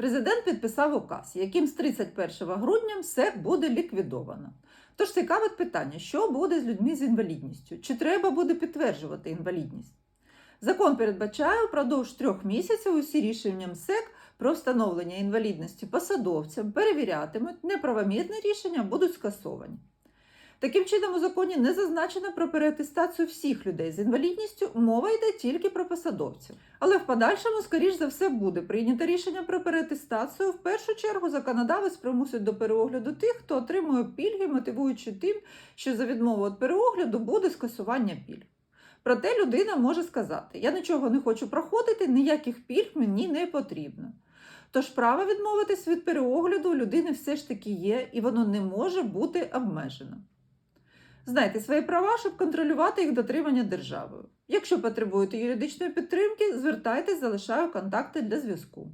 Президент підписав указ, яким з 31 грудня МСЕК буде ліквідовано. Тож цікавить питання, що буде з людьми з інвалідністю? Чи треба буде підтверджувати інвалідність? Закон передбачає впродовж трьох місяців усі рішення МСЕК про встановлення інвалідності посадовцям перевірятимуть, неправомірні рішення будуть скасовані. Таким чином, у законі не зазначено про переатестацію всіх людей з інвалідністю, мова йде тільки про посадовців. Але в подальшому, скоріш за все, буде прийнято рішення про переатестацію. В першу чергу законодавець примусить до переогляду тих, хто отримує пільги, мотивуючи тим, що за відмову від переогляду буде скасування пільг. Проте людина може сказати: Я нічого не хочу проходити, ніяких пільг мені не потрібно. Тож право відмовитись від переогляду у людини все ж таки є, і воно не може бути обмежено. Знайте свої права, щоб контролювати їх дотримання державою. Якщо потребуєте юридичної підтримки, звертайтесь, залишаю контакти для зв'язку.